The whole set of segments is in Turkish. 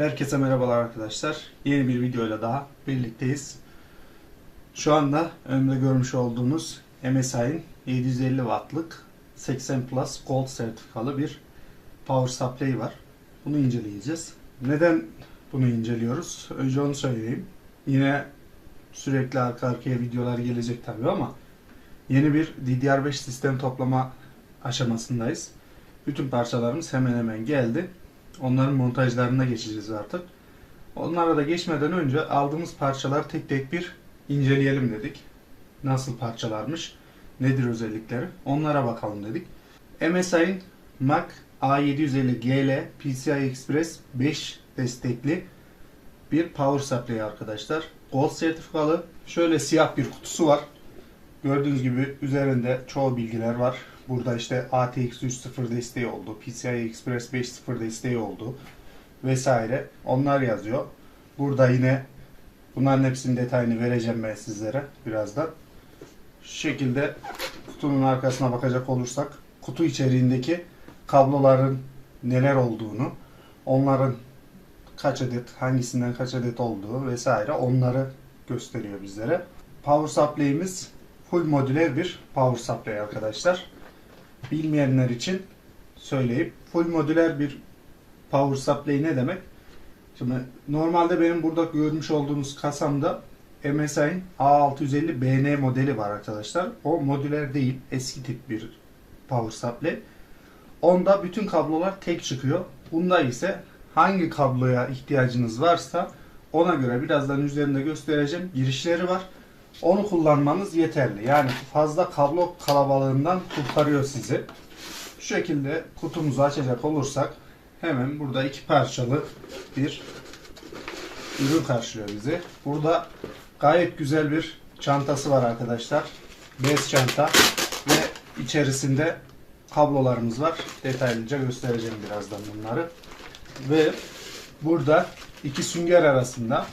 Herkese merhabalar arkadaşlar. Yeni bir videoyla daha birlikteyiz. Şu anda önümde görmüş olduğunuz MSI'nin 750 wattlık 80 Plus Gold sertifikalı bir power supply var. Bunu inceleyeceğiz. Neden bunu inceliyoruz? Önce onu söyleyeyim. Yine sürekli arka arkaya videolar gelecek tabii ama yeni bir DDR5 sistem toplama aşamasındayız. Bütün parçalarımız hemen hemen geldi. Onların montajlarına geçeceğiz artık. Onlara da geçmeden önce aldığımız parçaları tek tek bir inceleyelim dedik. Nasıl parçalarmış, nedir özellikleri onlara bakalım dedik. MSI'nin Mac A750GL PCI Express 5 destekli bir power supply arkadaşlar. Gold sertifikalı. Şöyle siyah bir kutusu var. Gördüğünüz gibi üzerinde çoğu bilgiler var. Burada işte ATX 3.0 desteği oldu, PCI Express 5.0 desteği oldu vesaire. Onlar yazıyor. Burada yine bunların hepsinin detayını vereceğim ben sizlere birazdan. Şu şekilde kutunun arkasına bakacak olursak kutu içeriğindeki kabloların neler olduğunu, onların kaç adet, hangisinden kaç adet olduğu vesaire onları gösteriyor bizlere. Power supply'imiz full modüler bir power supply arkadaşlar. Bilmeyenler için söyleyip full modüler bir power supply ne demek? Şimdi normalde benim burada görmüş olduğunuz kasamda MSI'nin A650 BN modeli var arkadaşlar. O modüler değil, eski tip bir power supply. Onda bütün kablolar tek çıkıyor. Bunda ise hangi kabloya ihtiyacınız varsa ona göre birazdan üzerinde göstereceğim girişleri var. Onu kullanmanız yeterli. Yani fazla kablo kalabalığından kurtarıyor sizi. Şu şekilde kutumuzu açacak olursak hemen burada iki parçalı bir ürün karşılıyor bizi. Burada gayet güzel bir çantası var arkadaşlar. Bez çanta ve içerisinde kablolarımız var. Detaylıca göstereceğim birazdan bunları. Ve burada iki sünger arasında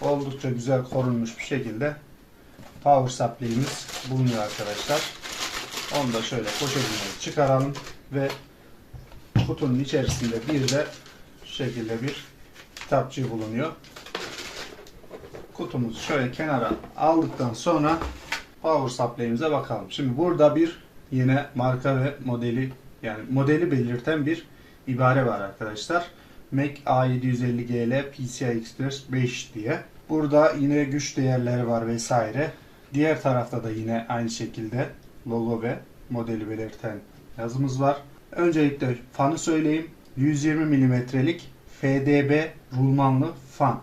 oldukça güzel korunmuş bir şekilde power supply'imiz bulunuyor arkadaşlar. Onu da şöyle poşetine çıkaralım ve kutunun içerisinde bir de şu şekilde bir kitapçığı bulunuyor. Kutumuzu şöyle kenara aldıktan sonra power supply'imize bakalım. Şimdi burada bir yine marka ve modeli yani modeli belirten bir ibare var arkadaşlar. Mac A750GL PCI Express 5 diye. Burada yine güç değerleri var vesaire. Diğer tarafta da yine aynı şekilde logo ve modeli belirten yazımız var. Öncelikle fanı söyleyeyim. 120 milimetrelik FDB rulmanlı fan.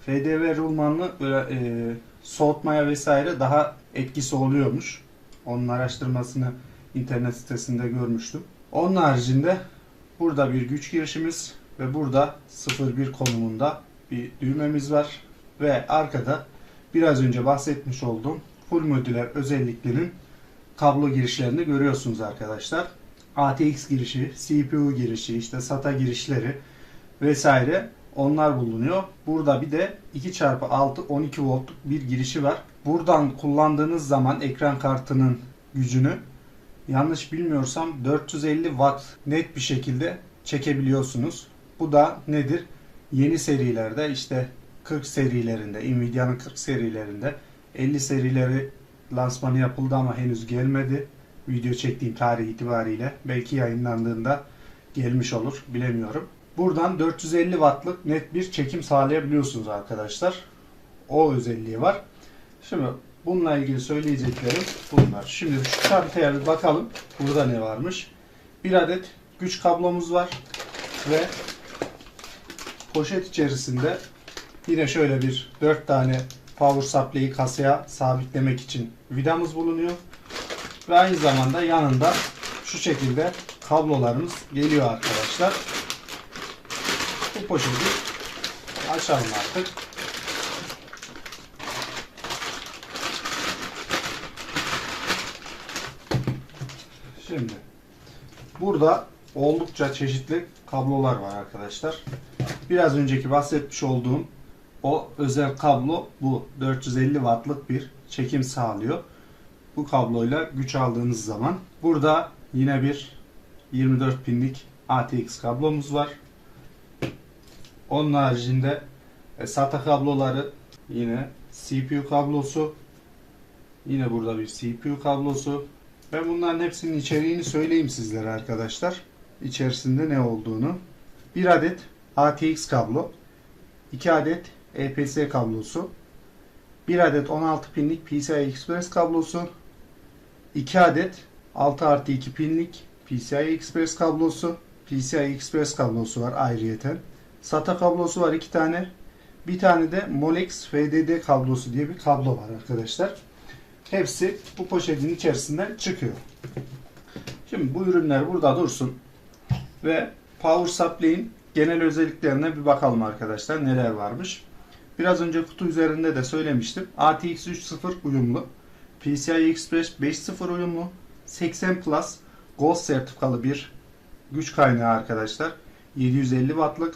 FDB rulmanlı böyle e, soğutmaya vesaire daha etkisi oluyormuş. Onun araştırmasını internet sitesinde görmüştüm. Onun haricinde burada bir güç girişimiz ve burada 01 konumunda bir düğmemiz var ve arkada biraz önce bahsetmiş olduğum full modüler özelliklerin kablo girişlerini görüyorsunuz arkadaşlar. ATX girişi, CPU girişi, işte SATA girişleri vesaire onlar bulunuyor. Burada bir de 2x6 12 voltluk bir girişi var. Buradan kullandığınız zaman ekran kartının gücünü yanlış bilmiyorsam 450 watt net bir şekilde çekebiliyorsunuz. Bu da nedir? Yeni serilerde işte 40 serilerinde, Nvidia'nın 40 serilerinde 50 serileri lansmanı yapıldı ama henüz gelmedi. Video çektiğim tarih itibariyle belki yayınlandığında gelmiş olur bilemiyorum. Buradan 450 wattlık net bir çekim sağlayabiliyorsunuz arkadaşlar. O özelliği var. Şimdi bununla ilgili söyleyeceklerim bunlar. Şimdi şu çantaya bir bakalım. Burada ne varmış? Bir adet güç kablomuz var ve poşet içerisinde yine şöyle bir 4 tane power supply'yi kasaya sabitlemek için vidamız bulunuyor. Ve aynı zamanda yanında şu şekilde kablolarımız geliyor arkadaşlar. Bu poşeti açalım artık. Şimdi burada oldukça çeşitli kablolar var arkadaşlar. Biraz önceki bahsetmiş olduğum o özel kablo bu 450 wattlık bir çekim sağlıyor. Bu kabloyla güç aldığınız zaman burada yine bir 24 pinlik ATX kablomuz var. Onun haricinde e, SATA kabloları yine CPU kablosu yine burada bir CPU kablosu ben bunların hepsinin içeriğini söyleyeyim sizlere arkadaşlar. İçerisinde ne olduğunu. Bir adet ATX kablo, 2 adet EPS kablosu, 1 adet 16 pinlik PCI Express kablosu, 2 adet 6 artı 2 pinlik PCI Express kablosu, PCI Express kablosu var ayrıyeten. SATA kablosu var 2 tane. Bir tane de Molex FDD kablosu diye bir kablo var arkadaşlar. Hepsi bu poşetin içerisinden çıkıyor. Şimdi bu ürünler burada dursun ve Power Supply'in genel özelliklerine bir bakalım arkadaşlar neler varmış. Biraz önce kutu üzerinde de söylemiştim. ATX 3.0 uyumlu, PCI Express 5.0 uyumlu, 80 Plus Gold sertifikalı bir güç kaynağı arkadaşlar. 750 wattlık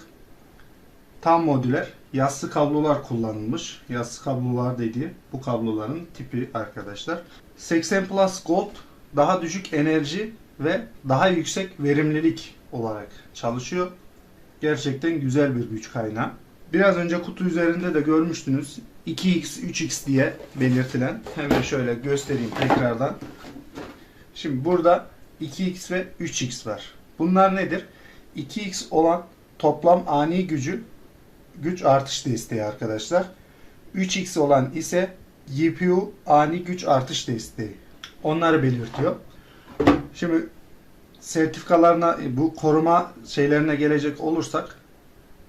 tam modüler yassı kablolar kullanılmış. Yassı kablolar dediği bu kabloların tipi arkadaşlar. 80 Plus Gold daha düşük enerji ve daha yüksek verimlilik olarak çalışıyor. Gerçekten güzel bir güç kaynağı. Biraz önce kutu üzerinde de görmüştünüz. 2x, 3x diye belirtilen. Hemen şöyle göstereyim tekrardan. Şimdi burada 2x ve 3x var. Bunlar nedir? 2x olan toplam ani gücü güç artış desteği arkadaşlar. 3x olan ise GPU ani güç artış desteği. Onları belirtiyor. Şimdi sertifikalarına bu koruma şeylerine gelecek olursak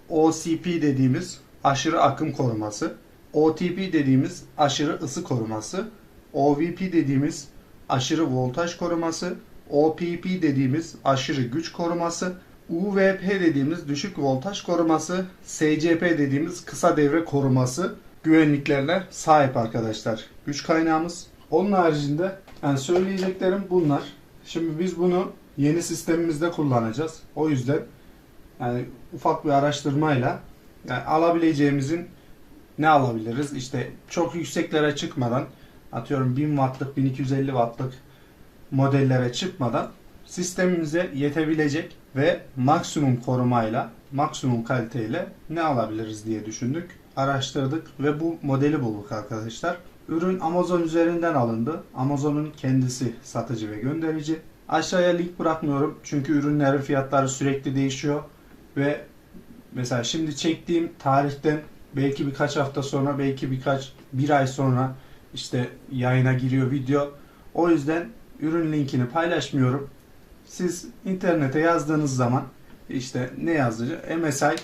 OCP dediğimiz aşırı akım koruması, OTP dediğimiz aşırı ısı koruması, OVP dediğimiz aşırı voltaj koruması, OPP dediğimiz aşırı güç koruması, UVP dediğimiz düşük voltaj koruması, SCP dediğimiz kısa devre koruması güvenliklerine sahip arkadaşlar. Güç kaynağımız. Onun haricinde yani söyleyeceklerim bunlar. Şimdi biz bunu yeni sistemimizde kullanacağız. O yüzden yani ufak bir araştırmayla yani alabileceğimizin ne alabiliriz? İşte çok yükseklere çıkmadan atıyorum 1000 wattlık 1250 wattlık modellere çıkmadan sistemimize yetebilecek ve maksimum korumayla, maksimum kaliteyle ne alabiliriz diye düşündük. Araştırdık ve bu modeli bulduk arkadaşlar. Ürün Amazon üzerinden alındı. Amazon'un kendisi satıcı ve gönderici. Aşağıya link bırakmıyorum çünkü ürünlerin fiyatları sürekli değişiyor ve mesela şimdi çektiğim tarihten belki birkaç hafta sonra belki birkaç bir ay sonra işte yayına giriyor video. O yüzden ürün linkini paylaşmıyorum. Siz internete yazdığınız zaman işte ne yazıcı MSI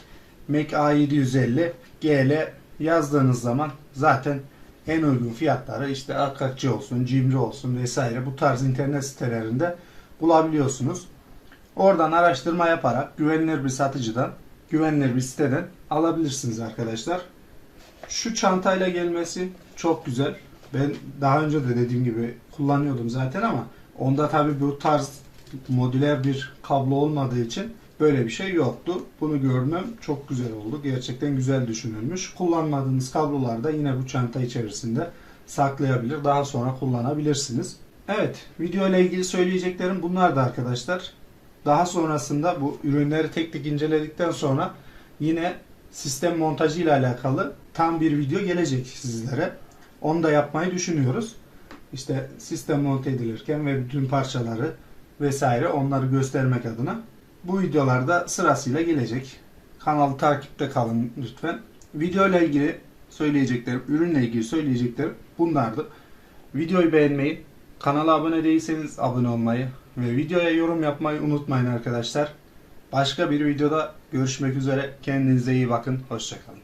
Mac A750 GL yazdığınız zaman zaten en uygun fiyatları işte Akakçı olsun, Cimri olsun vesaire bu tarz internet sitelerinde bulabiliyorsunuz. Oradan araştırma yaparak güvenilir bir satıcıdan, güvenilir bir siteden alabilirsiniz arkadaşlar. Şu çantayla gelmesi çok güzel. Ben daha önce de dediğim gibi kullanıyordum zaten ama onda tabi bu tarz modüler bir kablo olmadığı için böyle bir şey yoktu. Bunu görmem çok güzel oldu. Gerçekten güzel düşünülmüş. Kullanmadığınız kablolar da yine bu çanta içerisinde saklayabilir. Daha sonra kullanabilirsiniz. Evet, video ile ilgili söyleyeceklerim bunlar da arkadaşlar. Daha sonrasında bu ürünleri tek tek inceledikten sonra yine sistem montajı ile alakalı tam bir video gelecek sizlere. Onu da yapmayı düşünüyoruz. İşte sistem monte edilirken ve bütün parçaları vesaire onları göstermek adına. Bu videolarda sırasıyla gelecek. Kanalı takipte kalın lütfen. Video ile ilgili söyleyeceklerim, ürünle ilgili söyleyeceklerim bunlardı. Videoyu beğenmeyi, kanala abone değilseniz abone olmayı ve videoya yorum yapmayı unutmayın arkadaşlar. Başka bir videoda görüşmek üzere. Kendinize iyi bakın. Hoşçakalın.